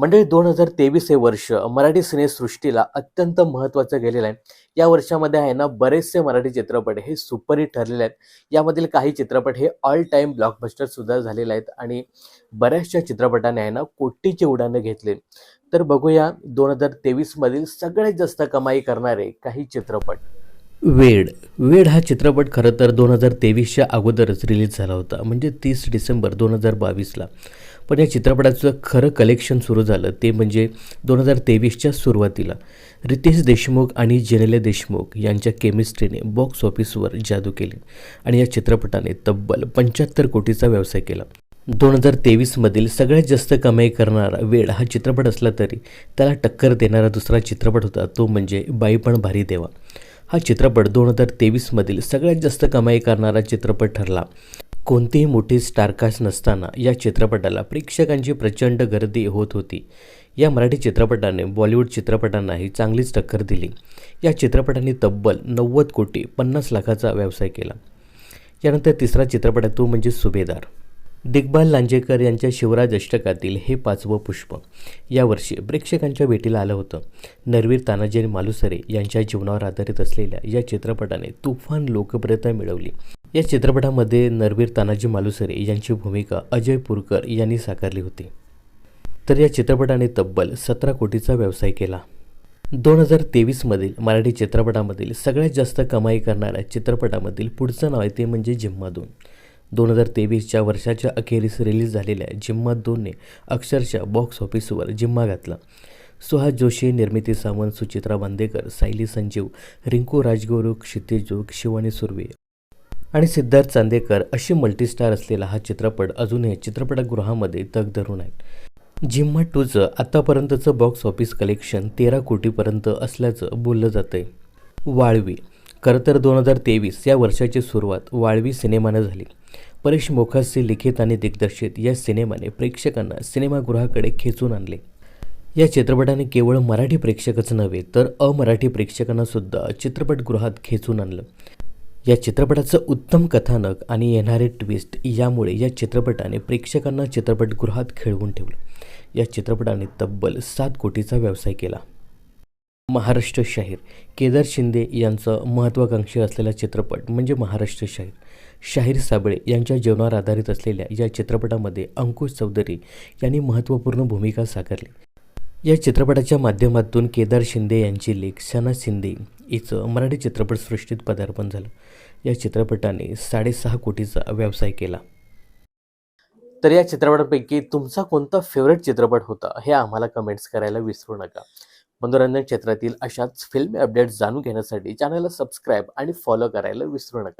मंडळी दोन हजार तेवीस हे वर्ष मराठी सिनेसृष्टीला अत्यंत महत्त्वाचं गेलेलं आहे. या वर्षामध्ये आहे ना बरेचसे मराठी चित्रपट हे सुपरहिट ठरलेले आहेत. यामधील काही चित्रपट हे ऑल टाईम ब्लॉकबस्टर सुद्धा झालेले आहेत आणि बऱ्याचशा चित्रपटाने आहे ना कोटीची उडानं घेतले. तर बघूया दोन हजार तेवीसमधील सगळ्यात जास्त कमाई करणारे काही चित्रपट. वेड. वेड हा चित्रपट खरं तर दोन हजार तेवीसच्या अगोदरच रिलीज झाला होता म्हणजे तीस डिसेंबर दोन हजार बावीसला. पण या चित्रपटाचं खरं कलेक्शन सुरू झालं. ते म्हणजे दोन हजार तेवीसच्या सुरुवातीला. रितेश देशमुख आणि जेनेले देशमुख यांच्या केमिस्ट्रीने बॉक्स ऑफिसवर जादू केली आणि या चित्रपटाने तब्बल पंच्याहत्तर कोटीचा व्यवसाय केला. दोन हजार तेवीसमधील सगळ्यात जास्त कमाई करणारा वेळ हा चित्रपट असला तरी त्याला टक्कर देणारा दुसरा चित्रपट होता तो म्हणजे बाई पण भारी देवा. हा चित्रपट दोन हजार तेवीसमधील सगळ्यात जास्त कमाई करणारा चित्रपट ठरला. कोणतीही मोठी स्टारकास्ट नसताना या चित्रपटाला प्रेक्षकांची प्रचंड गर्दी होत होती. या मराठी चित्रपटाने बॉलिवूड चित्रपटांनाही चांगलीच टक्कर दिली. या चित्रपटाने तब्बल नव्वद कोटी पन्नास लाखाचा व्यवसाय केला. यानंतर तिसरा चित्रपट आहे तो म्हणजे सुभेदार. दिग्बाल लांजेकर यांच्या शिवराज अष्टकातील हे पाचवं पुष्प. यावर्षी प्रेक्षकांच्या भेटीला आलं होतं. नरवीर तानाजी आणि मालुसरे यांच्या जीवनावर आधारित असलेल्या या चित्रपटाने तुफान लोकप्रियता मिळवली. या चित्रपटामध्ये नरवीर तानाजी मालुसरे यांची भूमिका अजय पुरकर यांनी साकारली होती. तर या चित्रपटाने तब्बल सतरा कोटीचा व्यवसाय केला. दोन हजार तेवीसमधील मराठी चित्रपटामधील सगळ्यात जास्त कमाई करणाऱ्या चित्रपटामधील पुढचं नाव आहे ते म्हणजे जिम्मा दोन. दोन हजार तेवीसच्या वर्षाच्या अखेरीस रिलीज झालेल्या जिम्मा दोनने अक्षरशः बॉक्स ऑफिसवर जिम्मा घातला. सुहास जोशी निर्मिती सावंत सुचित्रा बांदेकर सायली संजीव रिंकू राजगुरू क्षितिज जोग शिवानी सुर्वे आणि सिद्धार्थ चांदेकर अशी मल्टीस्टार असलेला हा चित्रपट अजूनही चित्रपटगृहामध्ये तग धरून आहे जिम्मा टूचं आत्तापर्यंतचं बॉक्स ऑफिस कलेक्शन तेरा कोटीपर्यंत असल्याचं बोललं जातं आहे वाळवी. खरं तर दोन हजार तेवीस या वर्षाची सुरुवात वाळवी सिनेमानं झाली. परेश मोखासी लिखित आणि दिग्दर्शित या सिनेमाने प्रेक्षकांना सिनेमागृहाकडे खेचून आणले. या चित्रपटाने केवळ मराठी प्रेक्षकच नव्हे तर अमराठी प्रेक्षकांनासुद्धा चित्रपटगृहात खेचून आणलं. या चित्रपटाचं उत्तम कथानक आणि येणारे ट्विस्ट यामुळे या चित्रपटाने प्रेक्षकांना चित्रपटगृहात खेळवून ठेवलं. या चित्रपटाने तब्बल सात कोटीचा व्यवसाय केला. महाराष्ट्र शाहीर केदार शिंदे यांचं महत्त्वाकांक्षी असलेला चित्रपट म्हणजे महाराष्ट्र शाहीर. शाहीर साबळे यांच्या जीवनावर आधारित असलेल्या या चित्रपटामध्ये अंकुश चौधरी यांनी महत्त्वपूर्ण भूमिका साकारली. या चित्रपटाच्या माध्यमातून केदार शिंदे यांची लेख सना शिंदे हिचं मराठी चित्रपटसृष्टीत पदार्पण झालं. या चित्रपटाने साडेसहा कोटीचा व्यवसाय केला. तर या चित्रपटापैकी तुमचा कोणता फेवरेट चित्रपट होता हे आम्हाला कमेंट्स करायला विसरू नका. मनोरंजन क्षेत्रातील अशाच फिल्मी अपडेट्स जाणून घेण्यासाठी चॅनलला सबस्क्राईब आणि फॉलो करायला विसरू नका.